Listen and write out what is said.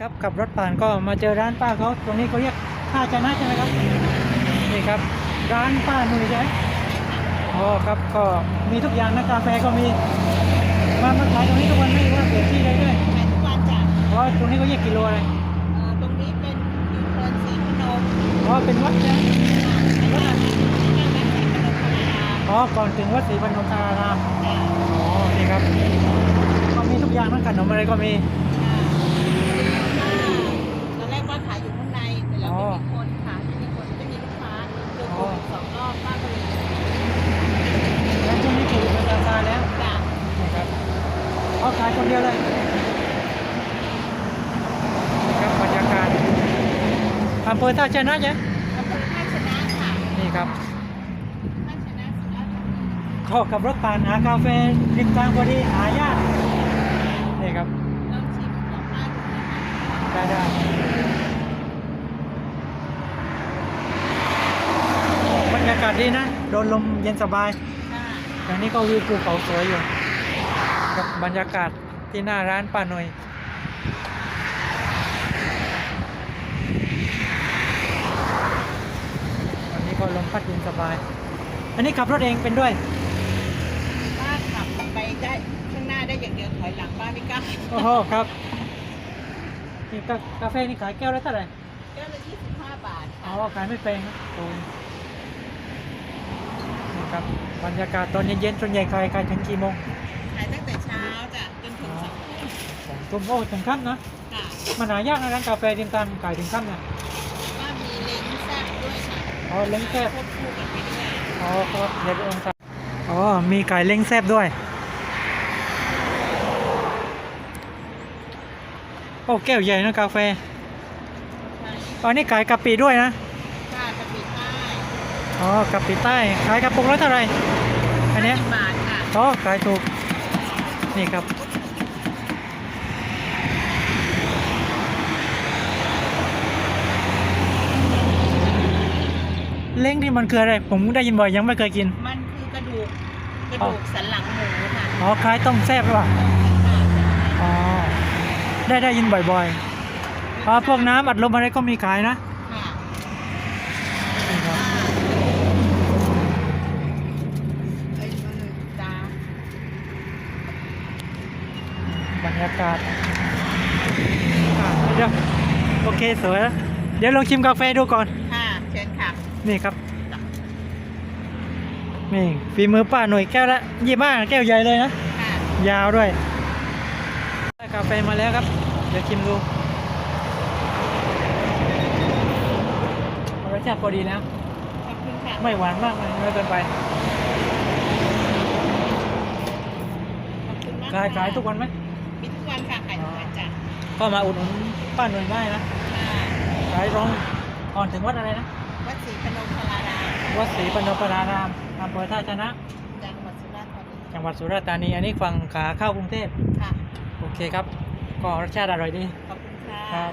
ขับรถผ่านก็มาเจอร้านป้าเขาตรงนี้เขาเรียกท่าชนะใช่ไหมครับนี่ครับ ร้านป้าหนุ่ยใช่ไหมอ๋อครับก็มีทุกอย่างนะกาแฟก็มีมามาขายตรงนี้ทุกวันไม่ว่าเปลี่ยนที่เลยด้วยขายทุกวันจ้ะเพราะตรงนี้เขาเรียกกิโลอะไรเอ่อตรงนี้เป็นยูเทิร์นสีพนมอ๋อเป็นวัดใช่ไหมเป็นร้านที่หน้าแบงค์สีพนมพนารามอ๋อก่อนถึงวัดศรีบรรพตารามจ้ะอ๋อนี่ครับก็มีทุกอย่างนะขนมอะไรก็มี ตอนแรกว่าขายอยู่ข้างในแต่เรา ไม่มีคนค่ะไม่มีคนไม่มีลูกค้าเจอโควิดสองรอบป้าก็เลยแล้วช่วงนี้โควิดมันซาซาแล้วจ้ะนี่ครับเขาขายคนเดียวเลยนี่ครับบรรยากาศอำเภอท่าชนะใช่ไหมอำเภอท่าชนะค่ะนี่ครับท่าชนะสุราษฎร์ธานีเขาขับรถผ่านหากาแฟริมทางพอดีหายากนี่ครับลองชิมของป้าดูนะคะได้ได้บรรยากาศดีนะ โดนลมเย็นสบายค่ะอันนี้ก็วิวภูเขาสวยอยู่ กับบรรยากาศที่หน้าร้านป้าหน่อยวันนี้ก็ลมพัดเย็นสบาย อันนี้ขับรถเองเป็นด้วยป้าขับไปได้ข้างหน้าได้อย่างเดียวถอยหลังป้าไม่กล้าโอ้โหครับนี่กากาแฟนี่ขายแก้วละเท่าไหร่แก้วละ25บาทอ๋อค่ะขายไม่แพงนะถูกนี่ ครับบรรยากาศตอนเย็นๆส่วนใหญ่ขายขายถึงกี่โมงขายตั้งแต่เช้าจ้ะจนถึงสองทุ่มสองทุ่มโอ้ถึงค่ำนะค่ะมันหายากนะร้านกาแฟริมทางขายถึงค่ำเนี่ยป้ามีเล้งแซ่บด้วยค่ะอ๋อเล้งแซบควบคู่กันไปด้วยอ๋อครับเดี๋ยวไปองศาอ๋อมีไก่เล้งแซบด้วยโอ้แก้วใหญ่นะกาแฟใช่อันนี้ขายกะปิด้วยนะค่ะกะปิใต้ อ๋อกะปิใต้ขายกระปุกละเท่าไหร่อันเนี้ย50บาทค่ะอ๋อขายถูก นี่ครับ เล้งที่มันคืออะไร ผมได้ยินบ่อยยังไม่เคยกิน มันคือกระดูกกระดูกสันหลังหมูค่ะอ๋อคล้ายต้มแซ่บหรือเปล่าอ๋อได้ได้ยินบ่อยๆอ๋อพวกน้ำอัดลมอะไรก็มีขายนะ ค่ะ นี่ครับ ไอ้มันเลยจ้า บ รรยากาศอะเดี๋ยวโอเคสวยแล้วเดี๋ยวลองชิมกาแฟดูก่อน ค่ะ เชิญค่ะ นี่ครับ นี่ฝีมือป้าหน่วยแก้วละยี่บ้าแก้วใหญ่เลยนะ ค่ะ ยาวด้วย ได้กาแฟมาแล้วครับ เดี๋ยวชิมดูรสชาติพอดีแล้วขอบคุณค่ะ ไม่หวานมากไม่เกินไป ขอบคุณมากขายขายทุกวันไหม มีทุกวันค่ะขายทุกวันจ้ะ ก็มาอุดหนุนป้าหน่วยได้นะค่ะขายตรงก่อนถึงวัดอะไรนะ วัดศรีพนมพลารามวัดศรีปนปรารามอำเภอท่าชนะ จังหวัดสุราษฎร์ธานีจังหวัดสุราษฎร์ธานีอันนี้ฝั่งขาเข้ากรุงเทพค่ะ โอเคครับ ก็รสชาติอร่อยดี ขอบคุณค่ะครับ